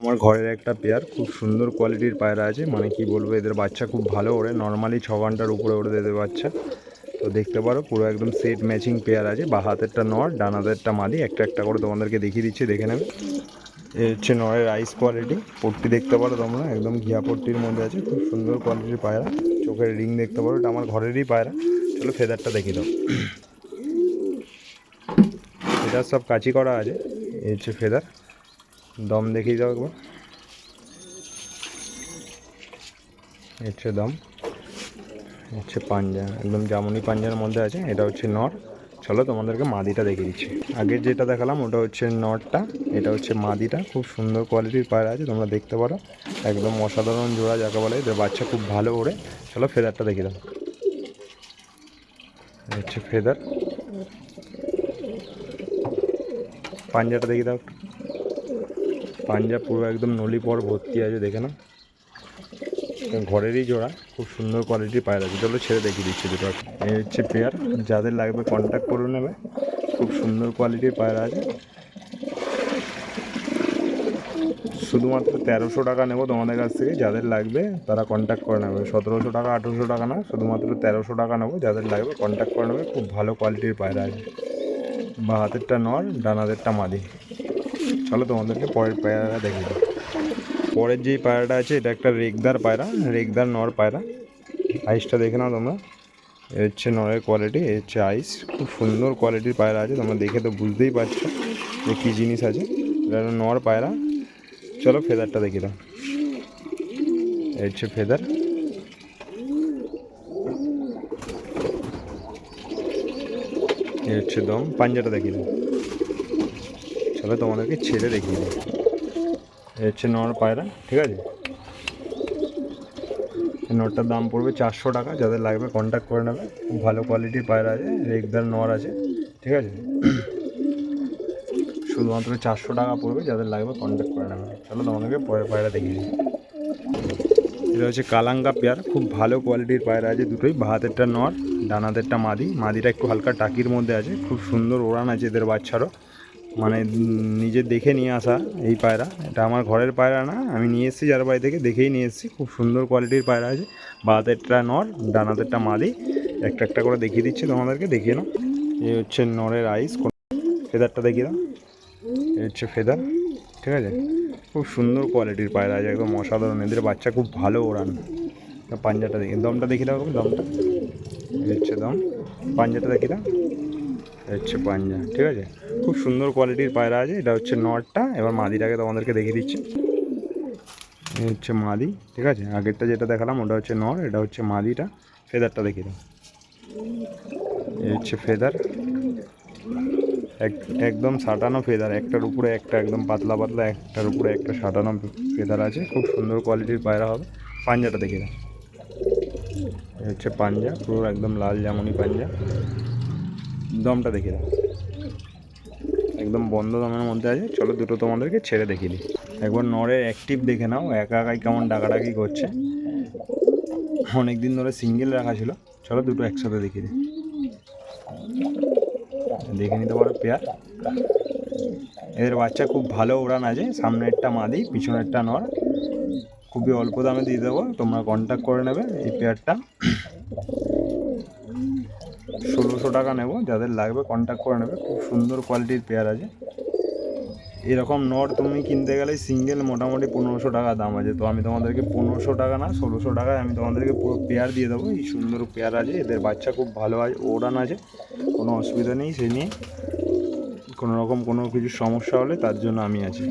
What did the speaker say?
আমার ঘরের একটা পেয়ার খুব সুন্দর কোয়ালিটির পায়রা আছে। মানে কি বলব, এদের বাচ্চা খুব ভালো ওড়ে নর্মালি ছ ঘণ্টার উপরে ওড়ে এদের বাচ্চা। তো দেখতে পারো, পুরো একদম সেট ম্যাচিং পেয়ার আছে। বা হাতেরটা নর, ডান হাতেরটা মাদি, একটা একটা করে তোমাদেরকে দেখিয়ে দিচ্ছি, দেখে নেবে। এ হচ্ছে নরের আইস কোয়ালিটি পট্টি দেখতে পারো তোমরা, একদম ঘিয়া পট্টির মধ্যে আছে। খুব সুন্দর কোয়ালিটির পায়রা। চোখের রিং দেখতে পারো, এটা আমার ঘরেরই পায়রা। চলো ফেদারটা দেখিয়ে দাও। এটা সব কাচি করা আছে এই হচ্ছে ফেদার দম দেখিয়ে দাও একবার। হচ্ছে দম। হচ্ছে পাঞ্জা, একদম জামুনি পাঞ্জার মধ্যে আছে, এটা হচ্ছে নর। চলো তোমাদেরকে মাদিটা দেখিয়ে দিচ্ছি। আগের যেটা দেখালাম, ওটা হচ্ছে নটটা এটা হচ্ছে মাদিটা। খুব সুন্দর কোয়ালিটির পায়রা আছে, তোমরা দেখতে পারো। একদম অসাধারণ জোড়া যাকে বলে এদের বাচ্চা খুব ভালো ওড়ে। চলো ফেদারটা দেখিয়ে দাও। হচ্ছে ফেদার। পাঞ্জাটা দেখিয়ে দাও একটু। পাঞ্জা পুরো একদম নলি পর ভর্তি আছে, দেখে না ঘরেরই জোড়া, খুব সুন্দর কোয়ালিটির পায়রা আছে। চলো ছেড়ে দেখিয়ে দিচ্ছি দুটো এই হচ্ছে পেয়ার যাদের লাগবে কন্ট্যাক্ট করে নেবে। খুব সুন্দর কোয়ালিটির পায়রা আছে। শুধুমাত্র তেরোশো টাকা নেব তোমাদের কাছ থেকে, যাদের লাগবে তারা কন্ট্যাক্ট করে নেবে। সতেরোশো টাকা, আঠেরোশো টাকা না, শুধুমাত্র তেরোশো টাকা নেব, যাদের লাগবে কন্ট্যাক্ট করে নেবে। খুব ভালো কোয়ালিটির পায়রা আছে। বা হাতেরটা নর, ডান হাতেরটা মাদি। চলো তোমাদেরকে পরের পায়রা দেখিয়ে দিই পরের যেই পায়রাটা আছে, এটা একটা রেগদার পায়রা, রেগদার নর পায়রা। আইসটা দেখে নাও তোমরা। এ হচ্ছে নরের কোয়ালিটি এ হচ্ছে আইস খুব সুন্দর কোয়ালিটির পায়রা আছে, তোমরা দেখে তো বুঝতেই পারছ যে কী জিনিস আছে। এটা নর পায়রা। চলো ফেদারটা দেখে দাও এ হচ্ছে ফেদার এ হচ্ছে দম। পাঞ্জাটা দেখিয়ে দাও চলো তোমাদেরকে ছেড়ে দেখিয়ে দিই। হচ্ছে নর পায়রা, ঠিক আছে? এই নটটার দাম পড়বে চারশো টাকা, যাদের লাগবে কন্ট্যাক্ট করে নেবে। খুব ভালো কোয়ালিটির পায়রা আছে, রেগদার নর আছে, ঠিক আছে? শুধুমাত্র চারশো টাকা পড়বে, যাদের লাগবে কন্ট্যাক্ট করে নেবে। চলো তোমাদেরকে পরের পায়রা দেখিয়ে দিই। এটা হচ্ছে কালাঙ্গা পেয়ার, খুব ভালো কোয়ালিটির পায়রা আছে দুটোই ভাতেরটা নর ডানাদেরটা মাদি। মাদিটা একটু হালকা টাকির মধ্যে আছে, খুব সুন্দর ওড়ান আছে এদের বাচ্চারও। মানে নিজে দেখে নিয়ে আসা এই পায়রা। এটা আমার ঘরের পায়রা না, আমি নিয়ে এসেছি যার বাড়ি থেকে, দেখেই নিয়ে এসেছি। খুব সুন্দর কোয়ালিটির পায়রা আছে। বাতেরটা নর ডানাদেরটা মাদি। একটা একটা করে দেখিয়ে দিচ্ছি তোমাদেরকে, দেখিয়ে নাও। এই হচ্ছে নরের আইস কোন ফেদারটা দেখিয়ে দাও। এই হচ্ছে ফেদার, ঠিক আছে? খুব সুন্দর কোয়ালিটির পায়রা আছে, একদম অসাধারণ। এদের বাচ্চা খুব ভালো ওড়ান পাঞ্জাটা দেখি দমটা দেখি দাও দমটা। এই হচ্ছে দম। পাঞ্জাটা দেখি দাও। হচ্ছে পাঞ্জা, ঠিক আছে? খুব সুন্দর কোয়ালিটির পায়রা আছে, এটা হচ্ছে নটটা। এবার মাদিটাকে তোমাদেরকে দেখিয়ে দিচ্ছি। হচ্ছে মাদি, ঠিক আছে? আগেরটা যেটা দেখালাম, ওটা হচ্ছে নর, এটা হচ্ছে মাদিটা। ফেদারটা দেখিয়ে দাও। হচ্ছে ফেদার। এক, একদম সাটানো ফেদার, একটার উপরে একটা, একদম পাতলা পাতলা, একটার উপরে একটা সাটানো ফেদার আছে। খুব সুন্দর কোয়ালিটির পায়রা হবে। পাঞ্জাটা দেখে দাও। হচ্ছে পাঞ্জা, পুরো একদম লাল জামুনি পাঞ্জা। দমটা দেখে দাও। একদম বন্ধ দমের মধ্যে আছে। চলো দুটো তোমাদেরকে ছেড়ে দেখিয়ে দিই। একবার নরের অ্যাক্টিভ দেখে নাও, একা একাই কেমন ডাকাডাকি করছে। অনেক দিন ধরে সিঙ্গেল রাখা ছিল। চলো দুটো একসাথে দেখিয়ে দিই। দেখে নিতে পারো পেয়ার। এদের বাচ্চা খুব ভালো উড়ান আছে। সামনেরটা মাদি পিছনেরটা নর খুবই অল্প দামে দিয়ে দেবো। তোমরা কন্ট্যাক্ট করে নেবে এই পেয়ারটা। ষোলোশো টাকা নেব, যাদের লাগবে কন্ট্যাক্ট করে নেবে, খুব সুন্দর কোয়ালিটির পেয়ার আছে। এরকম নট তুমি কিনতে গেলে সিঙ্গেল মোটামুটি পনেরোশো টাকা দাম আছে। তো আমি তোমাদেরকে পনেরোশো টাকা না, ষোলোশো টাকায় আমি তোমাদেরকে পুরো পেয়ার দিয়ে দেবো। এই সুন্দর পেয়ার আছে, এদের বাচ্চা খুব ভালো আছে, ওড়ান আছে, কোনো অসুবিধা নেই সে নিয়ে কোনো রকম কোনো কিছু সমস্যা হলে তার জন্য আমি আছি।